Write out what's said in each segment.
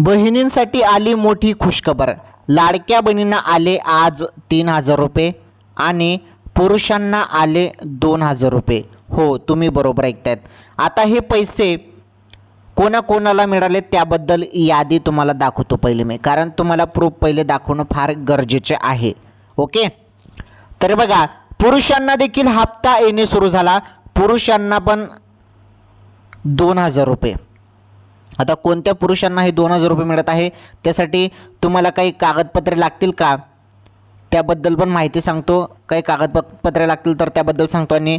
बहिणींसाठी आली मोठी खुशखबर. लाडक्या बहिणींना आले आज तीन हजार रुपये आणि पुरुषांना आले दोन हजार रुपये. हो तुम्ही बरोबर ऐकतायत. आता हे पैसे कोणाकोणाला मिळाले त्याबद्दल यादी तुम्हाला दाखवतो पहिले मी कारण तुम्हाला प्रूफ पहिले दाखवणं फार गरजेचे आहे. ओके? तर बघा पुरुषांना देखील हप्ता येणे सुरू झाला. पुरुषांना पण दोन हजार रुपये. आता कोणत्या पुरुषांना हे दोन हजार रुपये मिळत आहे? त्यासाठी तुम्हाला काही कागदपत्रे लागतील का? त्याबद्दल पण माहिती सांगतो. काही कागदपत्रे लागतील तर त्याबद्दल सांगतो. आणि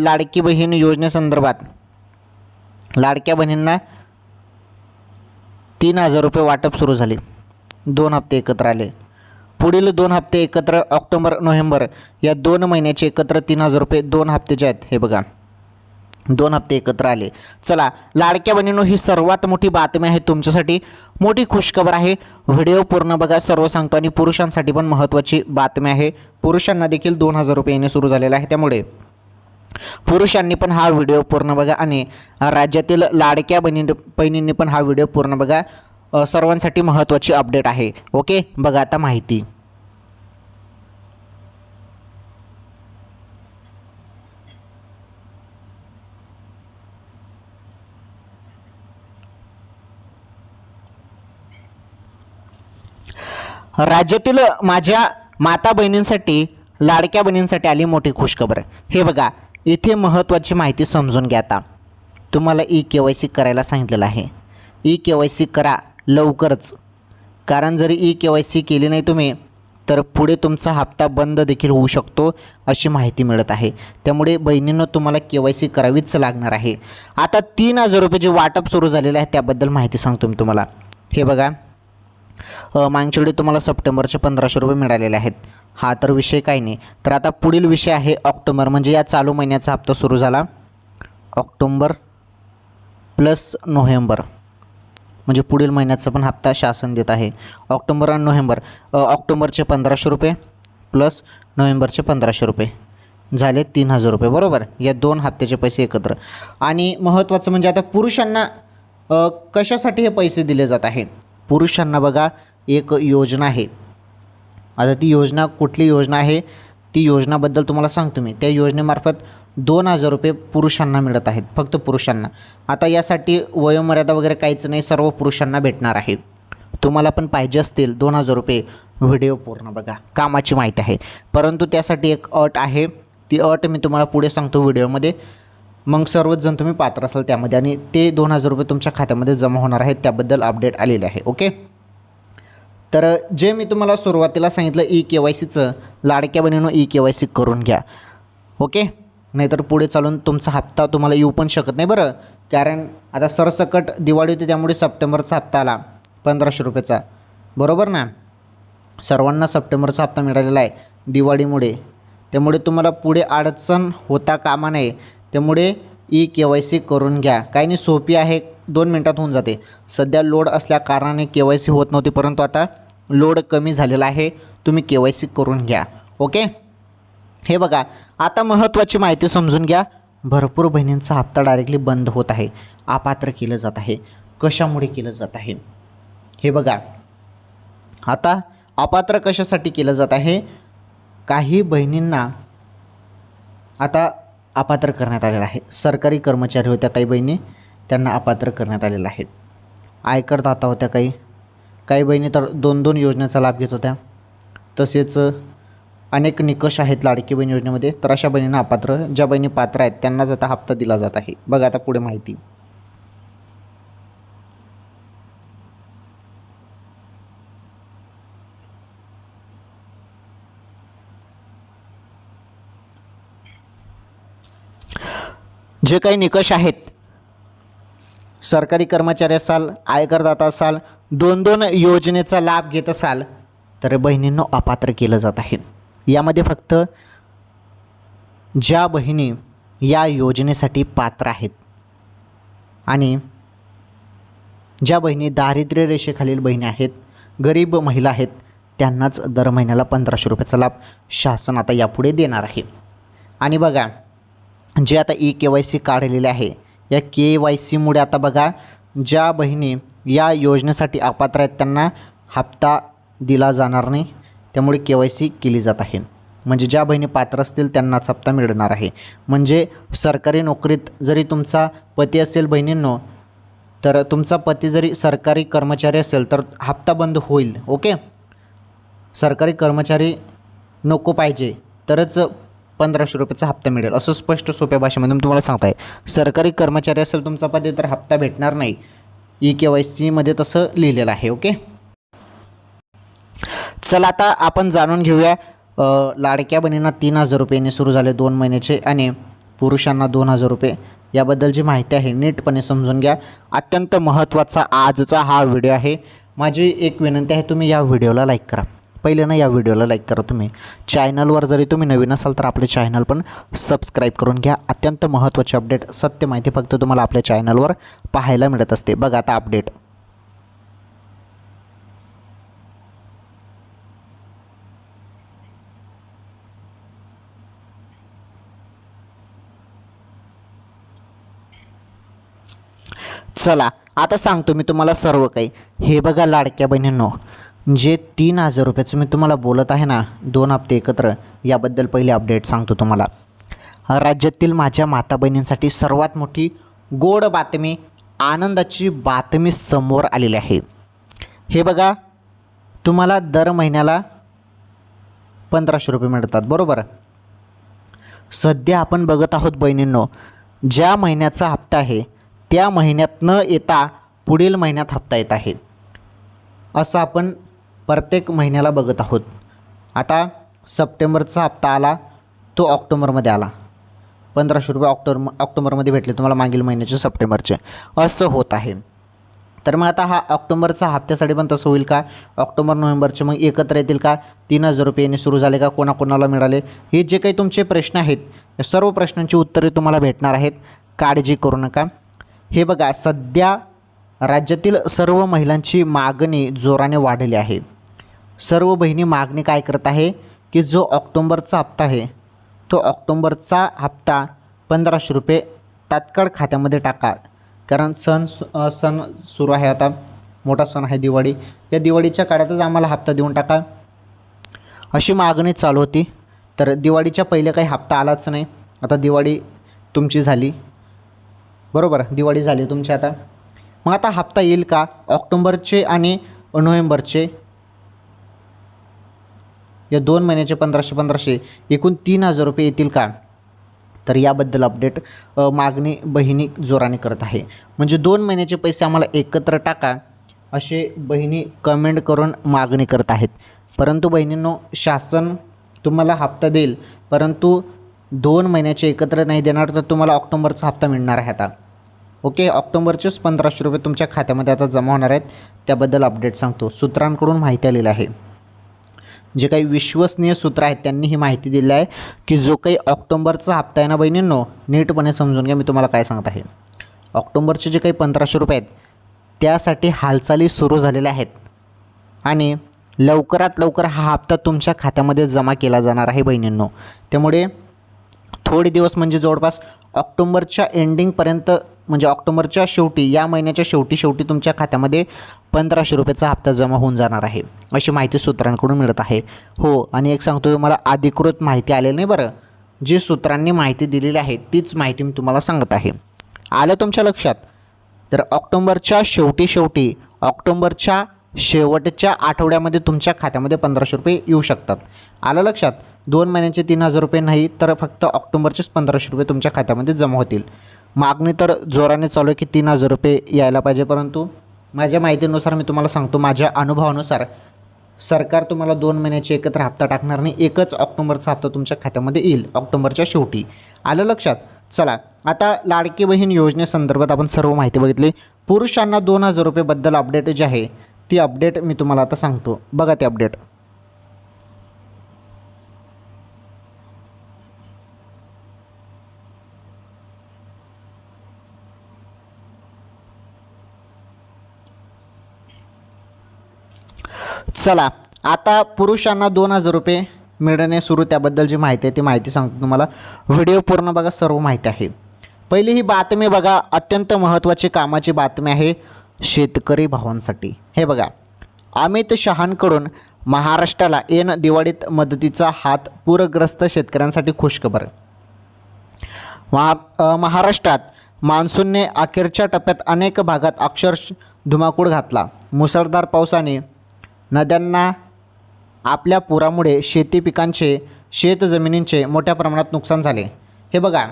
लाडकी बहीण योजनेसंदर्भात लाडक्या बहिणींना तीन हजार रुपये वाटप सुरू झाले. दोन हप्ते एकत्र आले. पुढील दोन हप्ते एकत्र ऑक्टोबर नोव्हेंबर या दोन महिन्याचे एकत्र तीन हजार रुपये दोन हप्त्याचे आहेत. हे बघा. दोन हप्ते एकत्र आले. चला लाडक्या बहिणीनो ही सर्वात मोठी बातमी आहे तुमच्यासाठी. मोठी खुशखबर आहे. व्हिडिओ पूर्ण बघा सर्व सांगतो. आणि पुरुषांसाठी पण महत्त्वाची बातमी आहे. पुरुषांना देखील दोन हजार रुपये येणे सुरू झालेलं आहे. त्यामुळे पुरुषांनी पण हा व्हिडिओ पूर्ण बघा आणि राज्यातील लाडक्या बहिणी बहिणींनी पण हा व्हिडिओ पूर्ण बघा. सर्वांसाठी महत्त्वाची अपडेट आहे. ओके? बघा आता माहिती. राज्यातील माझ्या माता बहिणींसाठी लाडक्या बहिणींसाठी आली मोठी खुशखबर. हे बघा इथे महत्त्वाची माहिती समजून घ्या आता. तुम्हाला ई के वाय सी करायला सांगितलेलं आहे. ई के वाय सी करा लवकरच. कारण जरी ई के वाय सी केली नाही तुम्ही तर पुढे तुमचा हप्ता बंद देखील होऊ शकतो अशी माहिती मिळत आहे. त्यामुळे बहिणींना तुम्हाला के वाय सी करावीच लागणार आहे. आता तीन हजार रुपये जे वाटप सुरू झालेलं आहे त्याबद्दल माहिती सांगतो मी तुम्हाला. हे बघा. मागच्याकडे मागच्या तुम्हाला सप्टेंबरचे पंधराशे रुपये मिळालेले आहेत. हा तर विषय काही नाही. तर आता पुढील विषय आहे ऑक्टोबर. म्हणजे या चालू महिन्याचा हप्ता सुरू झाला. October plus November. म्हणजे पुढील महिन्याचा पण हप्ता शासन देत आहे. ऑक्टोबर आणि नोव्हेंबर. ऑक्टोंबरचे ऑक्टोबरचे पंधराशे रुपये प्लस नोव्हेंबरचे पंधराशे रुपये. झाले तीन हजार रुपये. बरोबर? या दोन हप्त्याचे पैसे एकत्र. आणि महत्त्वाचं म्हणजे आता पुरुषांना कशासाठी हे पैसे दिले जात आहे पुरुषांना बघा एक योजना आहे. आता ती योजना कुठली योजना आहे? ती योजनाबद्दल तुम्हाला सांगतो मी. त्या योजनेमार्फत दोन हजार रुपये पुरुषांना मिळत आहेत फक्त पुरुषांना. आता यासाठी वयोमर्यादा वगैरे काहीच नाही सर्व पुरुषांना भेटणार आहे. तुम्हाला पण पाहिजे असतील दोन हजार रुपये व्हिडिओ पूर्ण बघा कामाची माहिती आहे. परंतु त्यासाठी एक अट आहे. ती अट मी तुम्हाला पुढे सांगतो व्हिडिओमध्ये. मग सर्वच जण तुम्ही पात्र असाल त्यामध्ये आणि ते दोन हजार रुपये तुमच्या खात्यामध्ये जमा होणार आहेत त्याबद्दल अपडेट आलेले आहे ओके तर जे मी तुम्हाला सुरुवातीला सांगितलं ई के वाय सीचं लाडक्या बहिणीनं ई के वाय सी करून घ्या ओके नाहीतर पुढे चालून तुमचा हप्ता तुम्हाला येऊ पण शकत नाही बरं. कारण आता सरसकट दिवाळी होती त्यामुळे सप्टेंबरचा हप्ता आला पंधराशे रुपयाचा. बरोबर ना? सर्वांना सप्टेंबरचा हप्ता मिळालेला आहे दिवाळीमुळे. त्यामुळे तुम्हाला पुढे अडचण होता कामा नये. त्यामुळे ई के वाय सी करून घ्या. काही नाही सोपी आहे. दोन मिनटात होऊन जाते. सध्या लोड असल्या कारणाने के वाय सी होत नव्हती परंतु आता लोड कमी झालेला आहे. तुम्ही के वाय सी करून घ्या. ओके? हे बघा आता महत्त्वाची माहिती समजून घ्या. भरपूर बहिणींचा हप्ता डायरेक्टली बंद होत आहे. अपात्र केलं जात आहे. कशामुळे केलं जात आहे? हे बघा. आता अपात्र कशासाठी केलं जात आहे? काही बहिणींना आता अपात्र करण्यात आलेला आहे. सरकारी कर्मचारी होत्या काही बहिणी त्यांना अपात्र करण्यात आलेलं आहे. आयकरदाता होत्या काही काही बहिणी तर दोन दोन योजनेचा लाभ घेत होत्या. तसेच अनेक निकष आहेत लाडकी बहीण योजनेमध्ये तर अशा बहिणींना अपात्र ज्या बहिणी पात्र आहेत त्यांनाच आता हप्ता दिला जात आहे. बघा आता पुढे माहिती. जे काही निकष आहेत सरकारी कर्मचारी असाल आयकरदाता असाल दोन दोन योजनेचा लाभ घेत असाल तर बहिणींनो अपात्र केलं जात आहे. यामध्ये फक्त ज्या बहिणी या योजनेसाठी पात्र आहेत आणि ज्या बहिणी दारिद्र्य रेषेखालील बहिणी आहेत गरीब महिला आहेत त्यांनाच दर महिन्याला पंधराशे रुपयाचा लाभ शासन आता यापुढे देणार आहे. आणि बघा जे आता ई के वाय सी काढलेले आहे या के वाय सीमुळे आता बघा ज्या बहिणी या योजनेसाठी अपात्र आहेत त्यांना हप्ता दिला जाणार नाही. त्यामुळे के वाय सी केली जात आहे. म्हणजे ज्या बहिणी पात्र असतील त्यांनाच हप्ता मिळणार आहे. म्हणजे सरकारी नोकरीत जरी तुमचा पती असेल बहिणींनो तर तुमचा पती जरी सरकारी कर्मचारी असेल तर हप्ता बंद होईल ओके? सरकारी कर्मचारी नको पाहिजे तरच पंधराशे रुपयाचा हप्ता मिळेल. असं स्पष्ट सोप्या भाषेमध्ये तुम्हाला सांगताय. सरकारी कर्मचारी असेल तुमचा पदे तर हप्ता भेटणार नाही. ई के वाय सीमध्ये तसं लिहिलेलं आहे ओके? चला आता आपण जाणून घेऊया लाडक्या बहिणींना तीन हजार रुपयेने सुरू झाले दोन महिन्याचे आणि पुरुषांना दोन हजार रुपये. याबद्दलची माहिती आहे नीटपणे समजून घ्या. अत्यंत महत्त्वाचा आजचा हा व्हिडिओ आहे. माझी एक विनंती आहे तुम्ही या व्हिडिओला लाईक करा. पहिले ना या व्हिडिओला लाईक करा तुम्ही. चॅनलवर जरी तुम्ही नवीन असाल तर आपले चॅनल पण सबस्क्राईब करून घ्या. अत्यंत महत्त्वाची अपडेट सत्य माहिती फक्त तुम्हाला आपल्या चॅनलवर पाहायला मिळत असते. बघा आता अपडेट चला आता सांगतो मी तुम्हाला सर्व काही. हे बघा लाडक्या बहिणींनो. जे तीन हजार रुपयाचं मी तुम्हाला बोलत आहे ना दोन हप्ते एकत्र याबद्दल पहिले अपडेट सांगतो तुम्हाला. राज्यातील माझ्या माता बहिणींसाठी सर्वात मोठी गोड बातमी आनंदाची बातमी समोर आलेली आहे. हे बघा तुम्हाला दर महिन्याला पंधराशे रुपये मिळतात बरोबर? सध्या आपण बघत आहोत बहिणींनो ज्या महिन्याचा हप्ता आहे त्या महिन्यात न येता पुढील महिन्यात हप्ता येत आहे. असं आपण प्रत्येक महिन्याला बघत आहोत. आता सप्टेंबरचा हप्ता आला तो ऑक्टोबरमध्ये आला. पंधराशे रुपये ऑक्टोबर ऑक्टोबरमध्ये भेटले तुम्हाला मागील महिन्याचे सप्टेंबरचे. असं होत आहे. तर मग आता हा ऑक्टोबरचा हप्त्यासाठी पण तसं होईल का? ऑक्टोबर नोव्हेंबरचे मग एकत्र येतील का? तीन हजार रुपये यांनी सुरू झाले का? कोणाकोणाला मिळाले? हे जे काही तुमचे प्रश्न आहेत या सर्व प्रश्नांची उत्तरे तुम्हाला भेटणार आहेत. काळजी करू नका. हे बघा सध्या राज्यातील सर्व महिलांची मागणी जोराने वाढली आहे. सर्व बहिणी मागणी काय करत आहे? की जो ऑक्टोंबरचा हप्ता आहे तो ऑक्टोंबरचा हप्ता पंधराशे रुपये तात्काळ खात्यामध्ये टाका. कारण सण सु- सण सुरू आहे आता. मोठा सण आहे दिवाळी. या दिवाळीच्या काळातच आम्हाला हप्ता देऊन टाका. अशी मागणी चालू होती. तर दिवाळीच्या पहिले काही हप्ता आलाच नाही. आता दिवाळी तुमची झाली. बरोबर? दिवाळी झाली तुमची आता. मग आता हप्ता येईल का? ऑक्टोंबरचे आणि नोव्हेंबरचे? या दोन महिन्याचे पंधराशे पंधराशे एकूण तीन हजार रुपये येतील का? तर याबद्दल अपडेट मागणी बहिणी जोराने करत आहे. म्हणजे दोन महिन्याचे पैसे आम्हाला एकत्र टाका असे बहिणी कमेंट करून मागणी करत आहेत. परंतु बहिणींनो शासन तुम्हाला हप्ता देईल परंतु दोन महिन्याचे एकत्र नाही देणार तर तुम्हाला ऑक्टोबरचा हप्ता मिळणार आहे आता. ओके? ऑक्टोबरचेच पंधराशे रुपये तुमच्या खात्यामध्ये आता जमा होणार आहेत. त्याबद्दल अपडेट सांगतो. सूत्रांकडून माहिती आलेली आहे. जे काही विश्वसनीय सूत्र आहेत त्यांनी ही माहिती दिली आहे की जो काही ऑक्टोंबरचा हप्ता आहे ना बहिणींनो नीटपणे समजून घ्या मी तुम्हाला काय सांगत आहे. ऑक्टोंबरचे जे काही पंधराशे रुपये आहेत त्यासाठी हालचाली सुरू झालेल्या आहेत. आणि लवकरात लवकर हा हप्ता तुमच्या खात्यामध्ये जमा केला जाणार आहे बहिणींनो. त्यामुळे थोडे दिवस म्हणजे जवळपास ऑक्टोंबरच्या एंडिंगपर्यंत म्हणजे ऑक्टोबरच्या शेवटी या महिन्याच्या शेवटी शेवटी तुमच्या खात्यामध्ये पंधराशे रुपयाचा हप्ता जमा होऊन जाणार आहे. अशी माहिती सूत्रांकडून मिळत आहे. हो आणि एक सांगतो तुम्हाला अधिकृत माहिती आलेली नाही बरं. जी सूत्रांनी माहिती दिलेली आहे तीच माहिती मी तुम्हाला सांगत आहे. आलं तुमच्या लक्षात? तर ऑक्टोबरच्या शेवटी शेवटी ऑक्टोबरच्या शेवटच्या आठवड्यामध्ये तुमच्या खात्यामध्ये पंधराशे रुपये येऊ शकतात. आलं लक्षात? दोन महिन्याचे तीन हजार रुपये नाही तर फक्त ऑक्टोबरचेच पंधराशे रुपये तुमच्या खात्यामध्ये जमा होतील. मागणी तर जोराने चालू आहे की तीन हजार रुपये यायला पाहिजे परंतु माझ्या माहितीनुसार मी तुम्हाला सांगतो माझ्या अनुभवानुसार सरकार तुम्हाला दोन महिन्याचे एकत्र हप्ता टाकणार नाही एकच ऑक्टोबरचा हप्ता तुमच्या खात्यामध्ये येईल ऑक्टोबरच्या शेवटी. आलं लक्षात? चला आता लाडकी बहीण योजनेसंदर्भात आपण सर्व माहिती बघितली. पुरुषांना दोन हजार रुपयेबद्दल अपडेट जे आहे ती अपडेट मी तुम्हाला आता सांगतो. बघा ते अपडेट चला आता पुरुषांना दोन हजार रुपये मिळणे सुरू त्याबद्दल जी माहिती आहे ती माहिती सांगतो तुम्हाला. व्हिडिओ पूर्ण बघा सर्व माहिती आहे. पहिली ही बातमी बघा अत्यंत महत्त्वाची कामाची बातमी आहे शेतकरी भावांसाठी. हे बघा अमित शहांकडून महाराष्ट्राला येन दिवाळीत मदतीचा हात पूरग्रस्त शेतकऱ्यांसाठी खुशखबर. महा महाराष्ट्रात मान्सूनने अखेरच्या टप्प्यात अनेक भागात अक्षरश धुमाकूळ घातला. मुसळधार पावसाने नद्यांना आपल्या पुरामुळे शेती पिकांचे शेत जमिनींचे मोठ्या प्रमाणात नुकसान झाले. हे बघा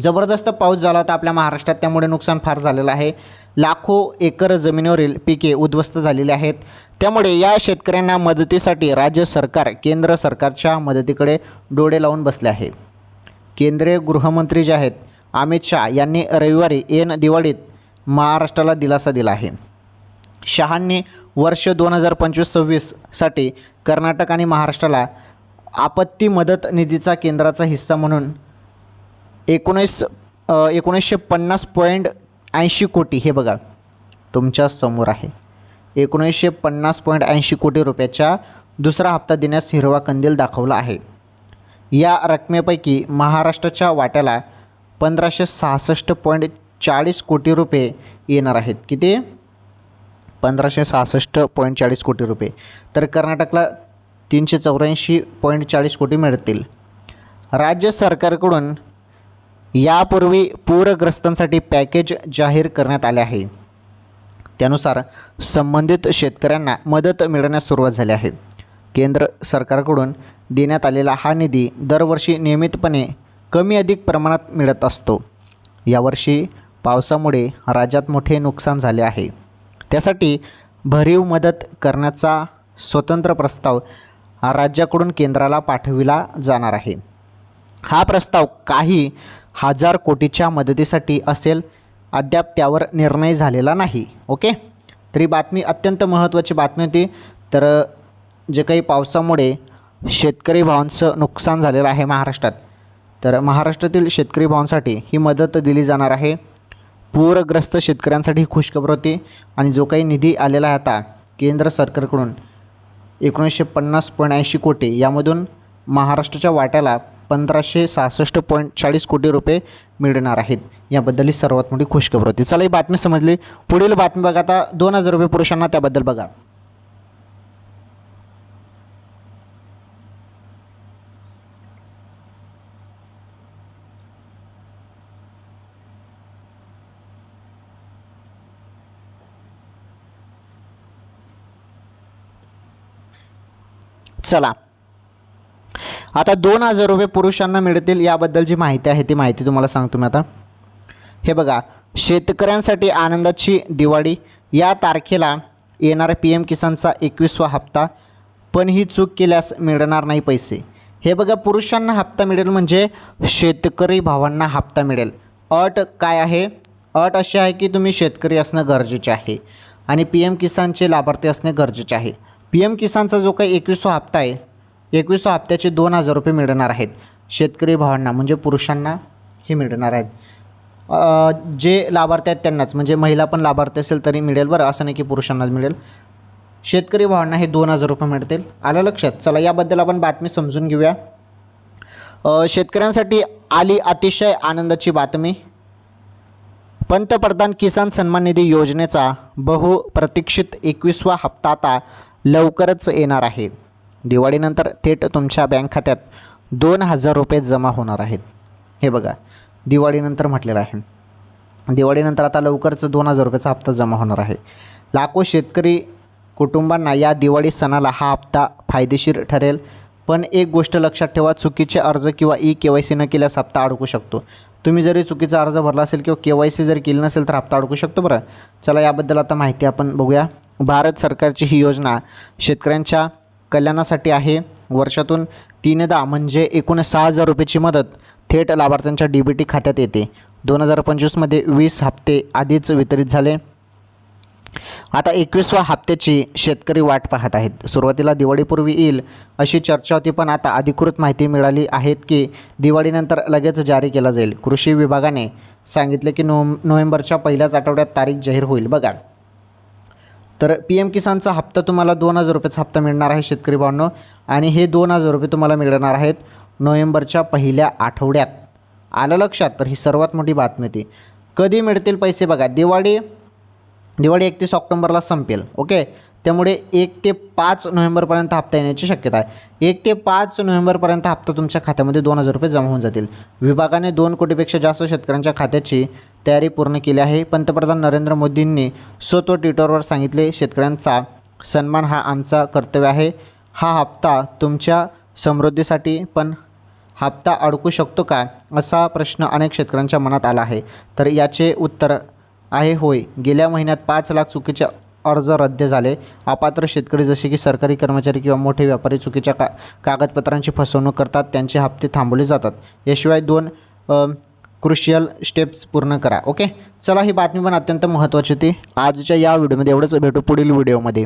जबरदस्त पाऊस झाला होता आपल्या महाराष्ट्रात त्यामुळे नुकसान फार झालेलं आहे. लाखो एकर जमिनीवरील पिके उद्ध्वस्त झालेली आहेत. त्यामुळे या शेतकऱ्यांना मदतीसाठी राज्य सरकार केंद्र सरकारच्या मदतीकडे डोळे लावून बसले आहे. केंद्रीय गृहमंत्री जे आहेत अमित शहा यांनी रविवारी येन दिवाळीत महाराष्ट्राला दिलासा दिला आहे. शहांनी वर्ष दोन हजार पंचवीस सव्वीससाठी कर्नाटक आणि महाराष्ट्राला आपत्ती मदत निधीचा केंद्राचा हिस्सा म्हणून एकोणीस एकोणीसशे पन्नास पॉईंट ऐंशी कोटी हे बघा तुमच्यासमोर आहे. एकोणीसशे पन्नास पॉईंट ऐंशी कोटी रुपयाचा दुसरा हप्ता देण्यास हिरवा कंदील दाखवला आहे. या रकमेपैकी महाराष्ट्राच्या वाट्याला पंधराशे सहासष्ट पॉईंट चाळीस कोटी रुपये येणार आहेत. किती? पंधराशे सहासष्ट पॉईंट चाळीस कोटी रुपये. तर कर्नाटकला तीनशे चौऱ्याऐंशी पॉईंट चाळीस कोटी मिळतील. राज्य सरकारकडून यापूर्वी पूरग्रस्तांसाठी पॅकेज जाहीर करण्यात आले आहे. त्यानुसार संबंधित शेतकऱ्यांना मदत मिळण्यास सुरुवात झाली आहे. केंद्र सरकारकडून देण्यात आलेला हा निधी दरवर्षी नियमितपणे कमी अधिक प्रमाणात मिळत असतो. यावर्षी पावसामुळे राज्यात मोठे नुकसान झाले आहे. त्यासाठी भरीव मदत करण्याचा स्वतंत्र प्रस्ताव राज्याकडून केंद्राला पाठविला जाणार आहे. हा प्रस्ताव काही हजार कोटीच्या मदतीसाठी असेल अद्याप त्यावर निर्णय झालेला नाही ओके? तरी बातमी अत्यंत महत्त्वाची बातमी होती. तर जे काही पावसामुळे शेतकरी भावांचं नुकसान झालेलं आहे महाराष्ट्रात तर महाराष्ट्रातील शेतकरी भावांसाठी ही मदत दिली जाणार आहे. पूरग्रस्त शेतकऱ्यांसाठी खुशखबर होती आणि जो काही निधी आलेला होता आता केंद्र सरकारकडून एकोणीसशे पन्नास पॉईंट ऐंशी कोटी यामधून महाराष्ट्राच्या वाट्याला पंधराशे सहासष्ट पॉईंट चाळीस कोटी रुपये मिळणार आहेत. याबद्दल ही सर्वात मोठी खुशखबर होती. चला ही बातमी समजली. पुढील बातमी बघा आता. दोन हजार रुपये पुरुषांना त्याबद्दल बघा. चला. आता दोन हजार रुपये पुरुषांना मिळतील याबद्दल जी माहिती आहे ती माहिती तुम्हाला सांगतो मी आता. हे बघा शेतकऱ्यांसाठी आनंदाची दिवाळी. या तारखेला येणारा पी एम किसानचा एकवीसवा हप्ता. पण ही चूक केल्यास मिळणार नाही पैसे. हे बघा पुरुषांना हप्ता मिळेल म्हणजे शेतकरी भावांना हप्ता मिळेल. अट काय आहे? अट अशी आहे की तुम्ही शेतकरी असणं गरजेचे आहे. आणि पी एम किसानचे लाभार्थी असणे गरजेचे आहे. पी एम किसानचा जो काही एकवीसवा हप्ता आहे एकवीसवा हप्त्याचे दोन हजार रुपये मिळणार आहेत. शेतकरी भावांना म्हणजे पुरुषांना हे मिळणार आहेत. जे लाभार्थी आहेत त्यांनाच म्हणजे महिला पण लाभार्थी असेल तरी मिळेल बरं असं नाही की पुरुषांनाच मिळेल. शेतकरी भावांना हे दोन हजार रुपये मिळतील. आलं लक्षात? चला याबद्दल आपण बातमी समजून घेऊया. शेतकऱ्यांसाठी आली अतिशय आनंदाची बातमी. पंतप्रधान किसान सन्मान निधी योजनेचा बहुप्रतीक्षित एकवीसवा हप्ता आता लवकरच येणार आहे. दिवाळीनंतर थेट तुमच्या बँक खात्यात दोन हजार रुपये जमा होणार आहेत. हे बघा दिवाळीनंतर म्हटलेलं आहे. दिवाळीनंतर आता लवकरच दोन हजार रुपयाचा हप्ता जमा होणार आहे. लाखो शेतकरी कुटुंबांना या दिवाळी सणाला हा हप्ता फायदेशीर ठरेल. पण एक गोष्ट लक्षात ठेवा चुकीचे अर्ज किंवा ई के वाय सी न केल्यास हप्ता अडकू शकतो. तुम्ही जरी चुकीचा अर्ज भरला असेल किंवा के वाय सी जरी केली नसेल तर हप्ता अडकू शकतो बरं. चला याबद्दल आता माहिती आपण बघूया. भारत सरकारची ही योजना शेतकऱ्यांच्या कल्याणासाठी आहे. वर्षातून तीनदा म्हणजे एकूण सहा हजार रुपयाची मदत थेट लाभार्थ्यांच्या डी बी टी खात्यात येते. दोन हजार पंचवीसमध्ये वीस हप्ते आधीच वितरित झाले. आता एकवीसव्या हप्त्याची शेतकरी वाट पाहत आहेत. सुरुवातीला दिवाळीपूर्वी येईल अशी चर्चा होती पण आता अधिकृत माहिती मिळाली आहेत की दिवाळीनंतर लगेच जारी केला जाईल. कृषी विभागाने सांगितले की नो नोव्हेंबरच्या पहिल्याच आठवड्यात तारीख जाहीर होईल. बघा. तर पी एम किसानचा हप्ता तुम्हाला दोन हजार रुपयाचा हप्ता मिळणार आहे शेतकरी भावांनो आणि हे दोन हजार रुपये तुम्हाला मिळणार आहेत नोव्हेंबरच्या पहिल्या आठवड्यात. आलं लक्षात? तर ही सर्वात मोठी बातमी ती. कधी मिळतील पैसे बघा. दिवाळी दिवाळी एकतीस ऑक्टोंबरला संपेल. ओके? त्यामुळे एक ते पाच नोव्हेंबरपर्यंत हप्ता येण्याची शक्यता आहे. एक ते पाच नोव्हेंबरपर्यंत हप्ता तुमच्या खात्यामध्ये दोन हजार रुपये जमा होऊन जातील. विभागाने दोन कोटीपेक्षा जास्त शेतकऱ्यांच्या खात्याची तयारी पूर्ण केली आहे. पंतप्रधान नरेंद्र मोदींनी स्वतः ट्विटरवर सांगितले शेतकऱ्यांचा सन्मान हा आमचा कर्तव्य आहे. हा हप्ता तुमच्या समृद्धीसाठी पण हप्ता अडकू शकतो का? असा प्रश्न अनेक शेतकऱ्यांच्या मनात आला आहे. तर याचे उत्तर आहे होय. गेल्या महिन्यात पाच लाख चुकीच्या अर्ज रद्द झाले. अपात्र शेतकरी जसे की सरकारी कर्मचारी किंवा मोठे व्यापारी चुकीच्या का कागदपत्रांची फसवणूक करतात त्यांचे हप्ते थांबवले जातात. याशिवाय दोन क्रुशियल स्टेप्स पूर्ण करा. ओके चला ही बातमी पण अत्यंत महत्त्वाची होती. आजच्या या व्हिडिओमध्ये एवढंच. भेटू पुढील व्हिडिओमध्ये.